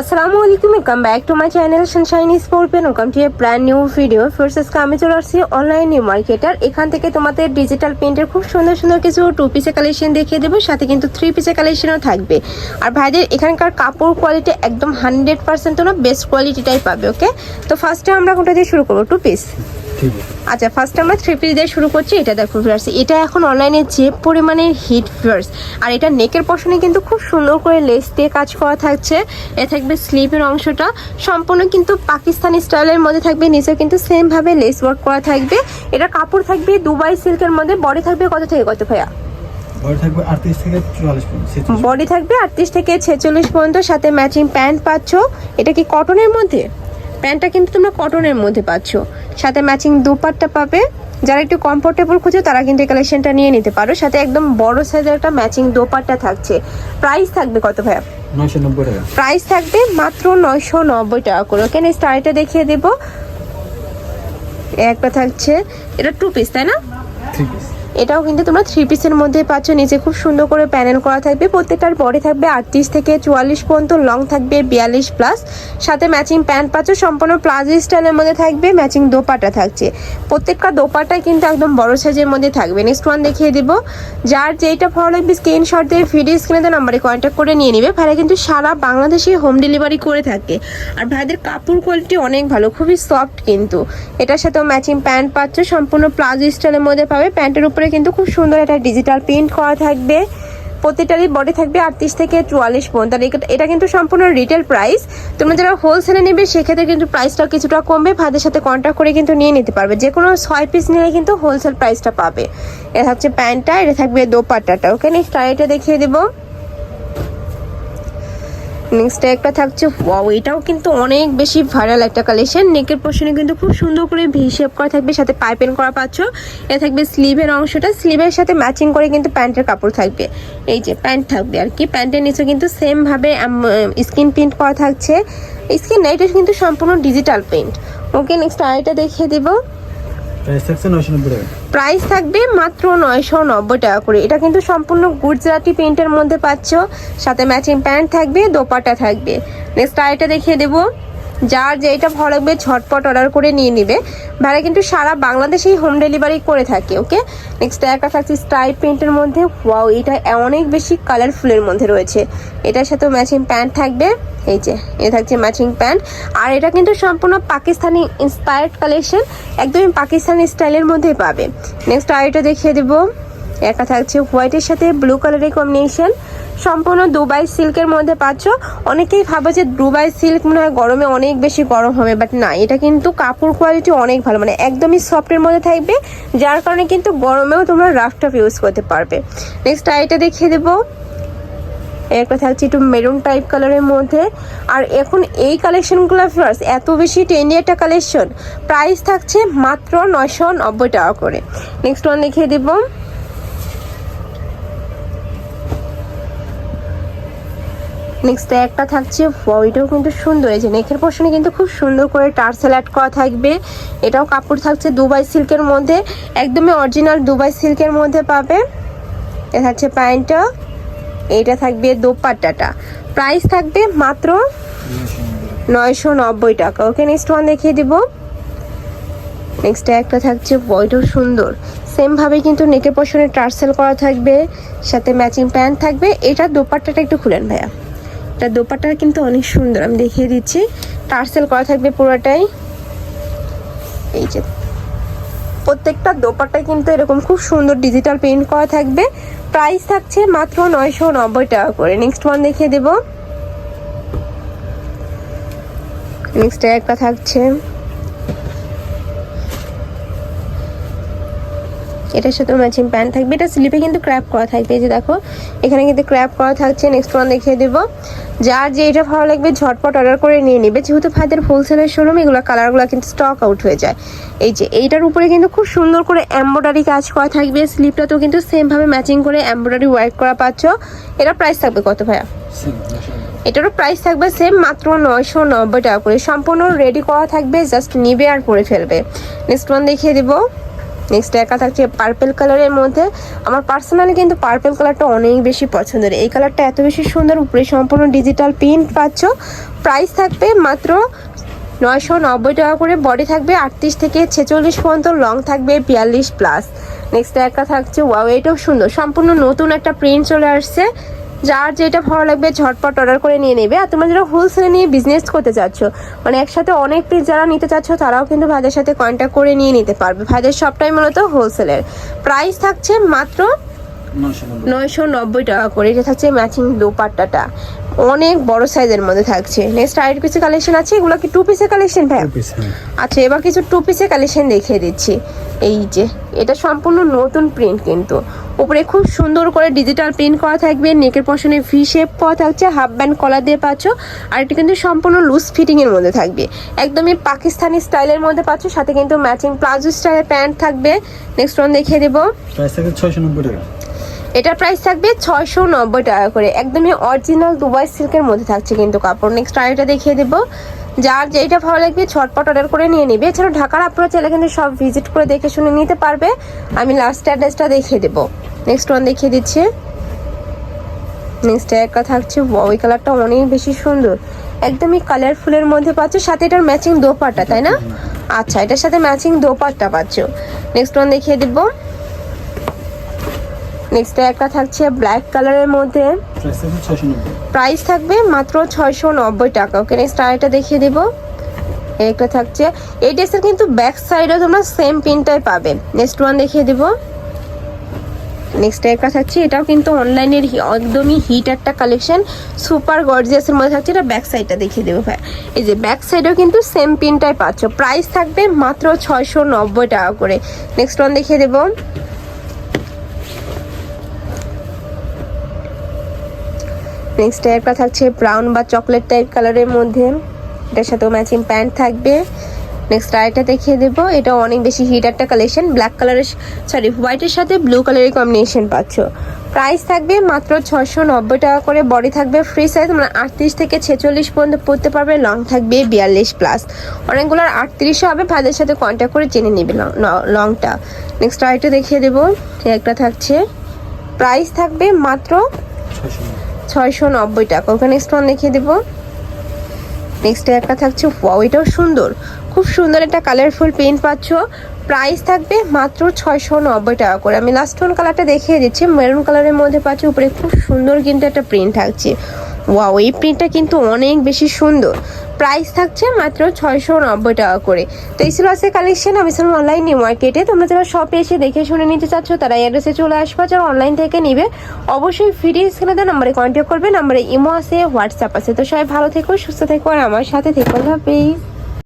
আসসালামু আলাইকুম welcome back to my channel sunshine sport pen welcome to a brand new video first আমি চলে আসছি অনলাইন নিউ মার্কেটার এখান থেকে তোমাদের ডিজিটাল প্রিন্টের খুব সুন্দর সুন্দর কিছু টু পিসের কালেকশন দেখিয়ে দেবো, সাথে কিন্তু থ্রি পিসের কালেকশনও থাকবে। আর ভাইদের এখানকার কাপড় কোয়ালিটি একদম হান্ড্রেড পার্সেন্ট তোমরা বেস্ট কোয়ালিটিটাই পাবে ওকে তো ফার্স্টে আমরা কোনটা দিয়ে শুরু করব? টু পিস আচ্ছা ফার্স্ট আমরা থ্রি পিস দিয়ে শুরু করছি এটা দেখো ভিউয়ার্স এটা এখন অনলাইনে যে পরিমাণে হিট ভিউয়ার্স আর এটা নেকের পশনে কিন্তু খুব সুন্দর করে লেস দিয়ে কাজ করা থাকছে এ থাকবে স্লিপের অংশটা সম্পূর্ণ কিন্তু পাকিস্তানি স্টাইলের মধ্যে থাকবে নিচে কিন্তু সেম ভাবে লেস ওয়ার্ক করা থাকবে এটা কাপড় থাকবে দুবাই সিল্কের মধ্যে বডি থাকবে কত থেকে কত ভাইয়া। বডি থাকবে আটত্রিশ থেকে ছেচল্লিশ পর্যন্ত। সাথে ম্যাচিং প্যান্ট পাচ্ছ এটা কি কটনের মধ্যে? প্যান্টটা কিন্তু তোমরা কটনের মধ্যে পাচ্ছ। সাথে ম্যাচিং দুপাট্টা পাবে। যারা একটু কমফোর্টেবল খুঁজো তারা কিন্তু এই কালেকশনটা নিয়ে নিতে পারো। সাথে একদম বড় সাইজের একটা ম্যাচিং দোপাট্টা থাকছে। প্রাইস থাকবে কত ভাইয়া? প্রাইস থাকবে মাত্র নয়শো নব্বই টাকা করে। ওকে স্টাইলটা দেখিয়ে দেবো। একটা থাকছে এটা টু পিস তাই না? ঠিক আছে এটাও কিন্তু তোমরা থ্রি পিসের মধ্যে পাচ্ছ। নিচে খুব সুন্দর করে প্যানেল করা থাকবে। প্রত্যেকটার বডি থাকবে আটত্রিশ থেকে চুয়াল্লিশ পর্যন্ত লং থাকবে বিয়াল্লিশ প্লাস সাথে ম্যাচিং প্যান্ট পাচ্ছ, সম্পূর্ণ প্লাজো স্টাইলের মধ্যে থাকবে ম্যাচিং দোপাটা থাকছে। প্রত্যেকটা দোপাটা কিন্তু একদম বড় সাইজের মধ্যে থাকবে। নেক্সট ওয়ান দেখিয়ে দিব। যার যেটা ভালো লাগবে স্ক্রিনশট দিয়ে ভিডিও স্ক্রিনে নাম্বারে কন্ট্যাক্ট করে নিয়ে নিবে। ভাইরা কিন্তু সারা বাংলাদেশে হোম ডেলিভারি করে থাকে। আর ভাইদের কাপড় কোয়ালিটি অনেক ভালো, খুবই সফট কিন্তু। এটার সাথেও ম্যাচিং প্যান্ট পাচ্ছ, সম্পূর্ণ প্লাজো স্টাইলের মধ্যে পাবে। প্যান্টের উপরে কিন্তু খুব সুন্দর একটা ডিজিটাল প্রিন্ট করা থাকবে। প্রত্যেকটারই বডি থাকবে আটত্রিশ থেকে চুয়াল্লিশ পর্যন্ত। আর এটা- কিন্তু সম্পূর্ণ রিটেল প্রাইস তোমরা যারা হোলসেলে নেবে, সেক্ষেত্রে কিন্তু প্রাইসটা কিছুটা কমবে। ভাদের সাথে কন্ট্যাক্ট করে কিন্তু নিয়ে নিতে পারবে। যে কোনো ছয় পিস নিলে কিন্তু হোলসেল প্রাইসটা পাবে। এটা হচ্ছে প্যান্টটা, এটা থাকবে দোপাট্টাটা। ওকে নেক্সট টাইটা দেখিয়ে দেবো। নেক্সট একটা থাকছে ওয়াও এটাও কিন্তু অনেক বেশি ভাইরাল একটা কালেকশন নেকের পোর্শনে কিন্তু খুব সুন্দর করে ভি শেপ করা থাকবে, সাথে পাইপেন করা পাচ্ছ। এ থাকবে স্লিভের অংশটা স্লিভের সাথে ম্যাচিং করে কিন্তু প্যান্টের কাপড় থাকবে। এই যে প্যান্ট থাকবে আর কি প্যান্টের নিচে কিন্তু সেম ভাবে স্কিন প্রিন্ট করা থাকছে। স্কিন না, এটা কিন্তু সম্পূর্ণ ডিজিটাল প্রিন্ট ওকে নেক্সট আরেকটা দেখিয়ে দেবো। প্রাইস থাকবে মাত্র নয়শো নব্বই টাকা করে। এটা কিন্তু সম্পূর্ণ গুজরাটি প্রিন্টের মধ্যে পাচ্ছ। সাথে ম্যাচিং প্যান্ট থাকবে দোপাটা থাকবে। নেক্সট আরেকটা দেখিয়ে দেবো। যার যেটা ভালো লাগবে ঝটপট অর্ডার করে নিয়ে নিবে। ভাড়া কিন্তু সারা বাংলাদেশেই হোম ডেলিভারি করে থাকে ওকে নেক্সট একটা থাকছে স্ট্রাইপ প্রিন্টের মধ্যে ওয়াও এটা অনেক বেশি কালারফুলের মধ্যে রয়েছে। এটার সাথে ম্যাচিং প্যান্ট থাকবে, এই যে এটা থাকছে ম্যাচিং প্যান্ট আর এটা কিন্তু সম্পূর্ণ পাকিস্তানি ইন্সপায়ার্ড কালেকশন একদমই পাকিস্তানি স্টাইলের মধ্যেই পাবে। নেক্সট আর এটা দেখিয়ে দেবো। একটা থাকছে হোয়াইটের সাথে ব্লু কালারের কম্বিনেশন সম্পূর্ণ দুবাই সিল্কের মধ্যে পাচ্ছ। অনেকেই ভাবে যে দুবাই সিল্ক মনে হয় গরমে অনেক বেশি গরম হবে বাট না, এটা কিন্তু কাপড় কোয়ালিটি অনেক ভালো মানে একদমই সফটের মধ্যে থাকবে, যার কারণে কিন্তু গরমেও তোমরা রাফ টাফ ইউজ করতে পারবে। নেক্সট আইটা দেখিয়ে দেবো। একটা থাকছে একটু মেরুন টাইপ কালারের মধ্যে। আর এখন এই কালেকশনগুলো ফার্স্ট এত বেশি ট্রেন্ডি একটা কালেকশন প্রাইস থাকছে মাত্র নয়শো নব্বই টাকা করে। নেক্সট ওয়ান দেখিয়ে দেবো। নেক্সট একটা থাকছে এটাও কিন্তু সুন্দর। এই যে নেকের পোর্শনে কিন্তু খুব সুন্দর করে টার্সেল অ্যাড করা থাকবে। এটাও কাপড় থাকছে দুবাই সিল্কের মধ্যে। একদমই অরিজিনাল দুবাই সিল্কের মধ্যে পাবে। এটা থাকছে প্যান্টটা এইটা থাকবে দোপাট্টাটা। প্রাইস থাকবে মাত্র নয়শো নব্বই টাকা। ওকে নেক্সট ওয়ান দেখিয়ে দিব। নেক্সট একটা থাকছে বইটাও সুন্দর। সেম ভাবে কিন্তু নেকের পশনে টার্সেল করা থাকবে। সাথে ম্যাচিং প্যান্ট থাকবে। এটা দোপাট্টাটা একটু খুলেন ভাইয়া। এটা দোপাটা কিন্তু অনেক সুন্দর। আমি দেখিয়ে দিচ্ছি। টার্সেল করা থাকবে পুরোটাই। এই যে, প্রত্যেকটা দোপাট্টায় কিন্তু এরকম খুব সুন্দর ডিজিটাল পেন্ট করা থাকবে। প্রাইস থাকছে মাত্র নয়শো নব্বই টাকা করে। নেক্সট ওয়ান দেখিয়ে দেবো। নেক্সট একটা থাকছে। এটার সাথে ম্যাচিং প্যান্ট থাকবে। এটা স্লিপে কিন্তু ক্র্যাপ করা থাকবে। এই যে দেখো এখানে কিন্তু ক্র্যাপ করা থাকছে। নেক্সট ওয়ান দেখিয়ে দেব। যার যে এটা ভালো লাগবে ঝটপট অর্ডার করে নিয়ে নেবে। যেহেতু ফাদের হোলসেলের শোরুম এগুলো কালারগুলো কিন্তু স্টক আউট হয়ে যায়। এই যে এইটার উপরে কিন্তু খুব সুন্দর করে এমব্রয়ডারি কাজ করা থাকবে। স্লিপটা তো কিন্তু সেম ভাবে ম্যাচিং করে এমব্রয়ডারি ওয়ার্ক করা পাচ্ছ। এটা প্রাইস থাকবে কত ভাইয়া। এটারও প্রাইস থাকবে সেম মাত্র নয়শো নব্বই টাকা করে। সম্পূর্ণ রেডি করা থাকবে জাস্ট নিবে আর পরে ফেলবে। নেক্সট ওয়ান দেখিয়ে দিব। নেক্সট একা থাকছে পার্পেল কালারের মধ্যে আমার পার্সোনালি কিন্তু পার্পেল কালারটা অনেক বেশি পছন্দের। এই কালারটা এত বেশি সুন্দর, উপরে সম্পূর্ণ ডিজিটাল প্রিন্ট পাচ্ছ। প্রাইস থাকবে মাত্র নয়শো নব্বই টাকা করে বডি থাকবে আটত্রিশ থেকে ছেচল্লিশ পর্যন্ত লং থাকবে বিয়াল্লিশ প্লাস নেক্সট একটা থাকছে ওয়াও এটাও সুন্দর। সম্পূর্ণ নতুন একটা প্রিন্ট চলে আসছে। যার যেটা ভালো লাগবে ঝটপট অর্ডার করে নিয়ে নেবে। আর তোমরা যারা হোলসেলে নিয়ে বিজনেস করতে চাচ্ছ মানে একসাথে অনেক পিস যারা নিতে চাচ্ছ তারাও কিন্তু ভাইদের সাথে কন্ট্যাক্ট করে নিয়ে নিতে পারবে। ভাইদের সবটাই মূলত হোলসেলের প্রাইস থাকছে মাত্র নয়শো নব্বই টাকা করে। এটা থাকছে ম্যাচিং দোপাট্টাটা। অনেক বড় সাইজের মধ্যে থাকছে। নেক্সট আইড পিসের কালেকশন আছে? এগুলো কি টু পিসের কালেকশন ভাই পিস আচ্ছা এবার কিছু টু পিসের কালেকশন দেখিয়ে দিচ্ছি। এই যে এটা সম্পূর্ণ নতুন প্রিন্ট কিন্তু। উপরে খুব সুন্দর করে ডিজিটাল প্রিন্ট করা থাকবে নেকের পশনে ভি শেপ করা থাকছে হাফ ব্যান্ড কলার দিয়ে পাচ্ছ আর এটা কিন্তু সম্পূর্ণ লুজ ফিটিং এর মধ্যে থাকবে। একদমই পাকিস্তানি স্টাইলের মধ্যে পাচ্ছ সাথে কিন্তু ম্যাচিং প্লাজো স্টাইলের প্যান্ট থাকবে। নেক্সট ওয়ান দেখিয়ে দেবো। ছয়শো নব্বই টাকা। এটার প্রাইস থাকবে ছয়শো নব্বই টাকা করে। একদমই অরিজিনাল দুবাই সিল্কের মধ্যে থাকছে কিন্তু কাপড়। নেক্সট আরেকটা দেখিয়ে দেবো। যার যেটা ভালো লাগবে ছটপট অর্ডার করে নিয়ে নিবে। এছাড়া ঢাকার আপনারা চাইলে কিন্তু সব ভিজিট করে দেখে শুনে নিতে পারবে। আমি লাস্ট অ্যাড্রেসটা দেখিয়ে দেবো। নেক্সট ওয়ান দেখিয়ে দিচ্ছি। নেক্সট একটা থাকছে ওই কালারটা অনেক বেশি সুন্দর। একদমই কালারফুলের মধ্যে পাচ্ছ সাথে এটার ম্যাচিং দোপাট্টা তাই না? আচ্ছা এটার সাথে ম্যাচিং দোপাট্টা পাচ্ছ। নেক্সট ওয়ান দেখিয়ে দেবো। নেক্সট একটা থাকছে ব্ল্যাক কালারের মধ্যে। প্রাইস থাকবে মাত্র ছয়শো নব্বই টাকা। ওকে নেক্সট আরেকটা দেখিয়ে দেবো। একটা থাকছে। এই ড্রেসের কিন্তু ব্যাক সাইডেও তোমরা সেম পিনটাই পাবে। নেক্সট ওয়ান দেখিয়ে দেবো। নেক্সট একটা থাকছে। এটাও কিন্তু অনলাইনের একদমই হিট একটা কালেকশন সুপার গর্জিয়াসের মধ্যে থাকছে। এটা ব্যাক সাইডটা দেখিয়ে দেবো ভাই। এই যে ব্যাক সাইডেও কিন্তু সেম পিনটাই পাচ্ছ। প্রাইস থাকবে মাত্র ছয়শো নব্বই টাকা করে। নেক্সট ওয়ান দেখিয়ে দেবো। নেক্সট একটা থাকছে, ব্রাউন বা চকলেট টাইপ কালারের মধ্যে। এটার সাথেও ম্যাচিং প্যান্ট থাকবে। নেক্সট আরেকটা দেখিয়ে দেবো। এটা অনেক বেশি হিট একটা কালেকশন। ব্ল্যাক কালারের সরি হোয়াইটের সাথে ব্লু কালারের কম্বিনেশন পাচ্ছ। প্রাইস থাকবে মাত্র ছশো নব্বই টাকা করে। বডি থাকবে ফ্রি সাইজ মানে আটত্রিশ থেকে ছেচল্লিশ পর্যন্ত পড়তে পারবে। লং থাকবে বিয়াল্লিশ প্লাস। অনেকগুলোর আটত্রিশও হবে। ভাইদের সাথে কন্ট্যাক্ট করে জেনে নেবে লংটা। নেক্সট আরেকটা দেখিয়ে দেবো। একটা থাকছে। প্রাইস থাকবে মাত্র ছয়শো নব্বই টাকা। ওখানে স্টোন দেখিয়ে দেবো। নেক্সট একটা থাকছে ওয়াও এটাও সুন্দর। খুব সুন্দর একটা কালারফুল পেন্ট পাচ্ছ। প্রাইস থাকবে মাত্র ছয়শো নব্বই টাকা করে। আমি লাস্ট ওয়ান কালারটা দেখিয়ে দিচ্ছি। মেরুন কালারের মধ্যে পাচ্ছি। উপরে খুব সুন্দর কিন্তু একটা প্রিন্ট থাকছে। ওয়াও ওই প্রিন্টটা কিন্তু অনেক বেশি সুন্দর। প্রাইস থাকছে মাত্র ছয়শো নব্বই টাকা করে। তো এই ছিল আজকে কালেকশন আমি ছিলাম অনলাইন মার্কেটে। তোমরা যারা শপে এসে দেখে শুনে নিতে চাচ্ছ, তারা অ্যাড্রেসে চলে আসব। যারা অনলাইন থেকে নিবে, অবশ্যই ফ্রি স্ক্রিনে দেওয়া নাম্বারে কন্ট্যাক্ট করবে। নাম্বারে ইমো আছে হোয়াটসঅ্যাপ আছে। তো সবাই ভালো থেকো, সুস্থ থেকো, আর আমার সাথে থেকো। হাফেজ।